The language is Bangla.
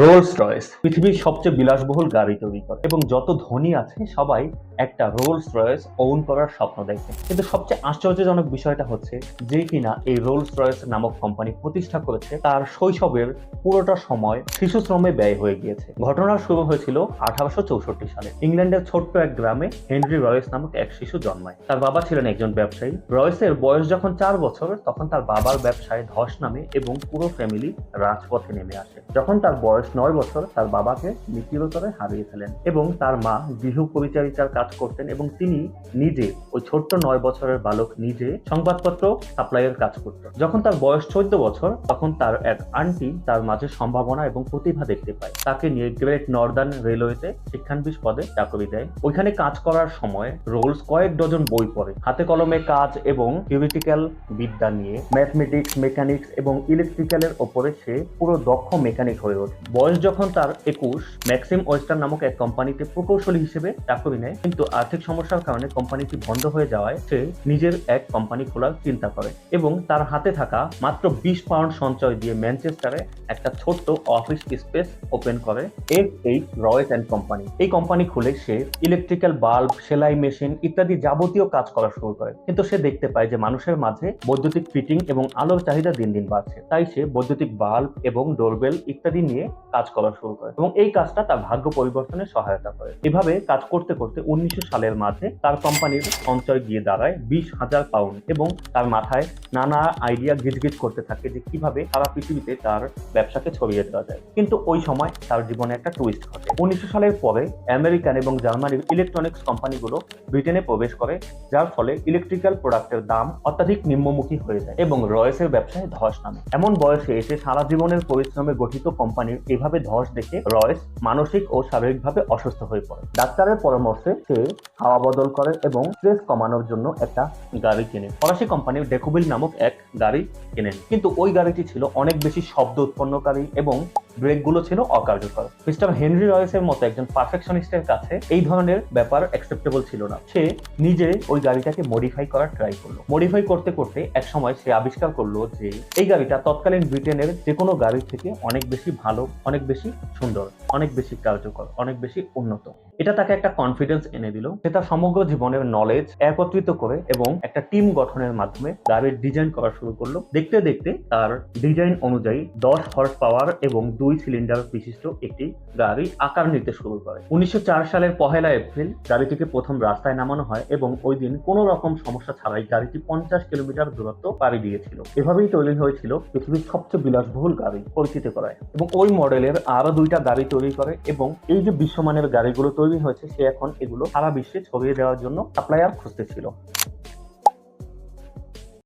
রোলস রয়েস পৃথিবীর সবচেয়ে বিলাসবহুল গাড়ি তৈরি করে এবং যত ধনী আছে সবাই একটা রোলস রয়েস ওন করার স্বপ্ন দেখে। কিন্তু সবচেয়ে আশ্চর্যজনক বিষয়টা হচ্ছে যে কিনা এই রোলস রয়েস নামক কোম্পানি প্রতিষ্ঠা করেছে, তার শৈশবের পুরোটা সময় শিশু শ্রমে ব্যয় হয়ে গিয়েছে। ঘটনা শুরু হয়েছিল আঠারোশো চৌষট্টি সালে। ইংল্যান্ডের ছোট্ট এক গ্রামে হেনরি রয়েস নামক এক শিশু জন্মায়। তার বাবা ছিলেন একজন ব্যবসায়ী। রয়েসের বয়স যখন চার বছর, তখন তার বাবার ব্যবসায় ধস নামে এবং পুরো ফ্যামিলি রাজপথে নেমে আসে। যখন তার বয়স নয় বছর তার বাবাকে মৃত্যুতরে হারিয়ে ফেলেন এবং তার মা গৃহ পরিচারিকার কাজ করতেন এবং তিনি নিজে ওই ছোট্ট নয় বছরের বালক নিজে সংবাদপত্র সাপ্লাইয়ের কাজ করত যখন তার বয়স চোদ্দ বছর, তখন তার এক আন্টি তার মাঝে সম্ভাবনা এবং প্রতিভা দেখতে পায়। তাকে নিয়ে গ্রেট নর্দার্ন রেলওয়েতে শিক্ষানবিশ পদে চাকরি দেয়। ওইখানে কাজ করার সময় রোলস কয়েক ডজন বই পড়ে। হাতে কলমে কাজ এবং থিওরিটিক্যাল বিদ্যা নিয়ে ম্যাথমেটিক্স, মেকানিক্স এবং ইলেকট্রিক্যালের ওপরে সে পুরো দক্ষ মেকানিক হয়ে ওঠে। বয়স যখন তার একুশ ম্যাক্সিম ওয়েস্টার্ন নামক এক কোম্পানিতে প্রকৌশলী হিসেবে চাকরি নেয়। কিন্তু আর্থিক সমস্যার কারণে কোম্পানিটি বন্ধ হয়ে যাওয়ায় সে নিজের এক কোম্পানি খোলার চিন্তা করে এবং তার হাতে থাকা মাত্র বিশ পাউন্ড সঞ্চয় দিয়ে ম্যানচেস্টারে একটা ছোট্ট অফিস স্পেস ওপেন করে। F H Royce and company এই কোম্পানি খুলে সে ইলেকট্রিক্যাল বাল্ব সেলাই মেশিন ইত্যাদি যাবতীয় কাজ করা শুরু করে। কিন্তু সে দেখতে পায় যে মানুষের মাঝে বৈদ্যুতিক ফিটিং এবং আলোর চাহিদা দিন দিন বাড়ছে। তাই সে বৈদ্যুতিক বাল্ব এবং ডোরবেল ইত্যাদি নিয়ে কাজ করা শুরু করে। এবং এই কাজটা তার ভাগ্য পরিবর্তনে সহায়তা করে। এভাবে কাজ করতে করতে উনিশশো সালের মাঝে তার কোম্পানির সঞ্চয় গিয়ে দাঁড়ায় বিশ হাজার পাউন্ড এবং তার মাথায় নানা আইডিয়া গিজগিজ করতে থাকে যে কীভাবে সারা পৃথিবীতে তার ব্যবসাকে ছড়িয়ে দেওয়া যায়। কিন্তু ওই সময় তার জীবনে একটা টুইস্ট ঘটে। উনিশশো সালের পরে আমেরিকান এবং জার্মানির ইলেকট্রনিক্স কোম্পানিগুলো ব্রিটেনে প্রবেশ করে, যার ফলে ইলেকট্রিক্যাল প্রোডাক্টের দাম অত্যাধিক নিম্নমুখী হয়ে যায় এবং রয়েসের ব্যবসায় ধস নামে। এমন বয়সে এসে সারা জীবনের পরিশ্রমে গঠিত কোম্পানির এভাবে ধস দেখে রয়েস মানসিক ও শারীরিকভাবে অসুস্থ হয়ে পড়ে। ডাক্তারের পরামর্শে সে হাওয়া বদল করে এবং স্ট্রেস কমানোর জন্য একটা গাড়ি কেনে। ফরাসি কোম্পানি ডেকুবিল নামক এক গাড়ি কেনেন। কিন্তু ওই গাড়িটি ছিল অনেক বেশি শব্দ উৎপন্নকারী এবং ব্রেকগুলো ছিল অকার্যকর। মিস্টার হেনরি রয়েসের মতো একজন পারফেকশনিস্টের কাছে এই ধরনের ব্যাপার অ্যাকসেপ্টেবল ছিল না। সে নিজে ওই গাড়িটাকে মডিফাই করার ট্রাই করল। মডিফাই করতে করতে এক সময় সে আবিষ্কার করল যে এই গাড়িটা তৎকালীন ব্রিটেনের যে কোনো গাড়ির থেকে অনেক বেশি ভালো, অনেক বেশি সুন্দর, অনেক বেশি কার্যকর, অনেক বেশি উন্নত। এটা তাকে একটা কনফিডেন্স এনে দিল। সে তার সমগ্র জীবনের নলেজ একত্রিত করে এবং একটা টিম গঠনের মাধ্যমে গাড়ির ডিজাইন করা শুরু করল। দেখতে দেখতে তার ডিজাইন অনুযায়ী দশ হর্স পাওয়ার এবং দুই সিলিন্ডার বিশিষ্ট একটি গাড়ি আকার নিতে শুরু করে। উনিশশো চার সালের পহেলা এপ্রিল গাড়িটিকে প্রথম রাস্তায় নামানো হয় এবং ওই দিন কোনো রকম সমস্যা ছাড়াই গাড়িটি পঞ্চাশ কিলোমিটার দূরত্ব পাড়ি দিয়েছিল। এভাবেই তৈরি হয়েছিল পৃথিবীর সবচেয়ে বিলাসবহুল গাড়ি পরিচিত করায়। এবং ওই মডেলের আরও দুইটা গাড়ি তৈরি করে এবং এই যে বিশ্বমানের গাড়িগুলো তৈরি হয়েছে সে এখন এগুলো সারা বিশ্বে ছড়িয়ে দেওয়ার জন্য সাপ্লায়ার খুঁজতেছিল।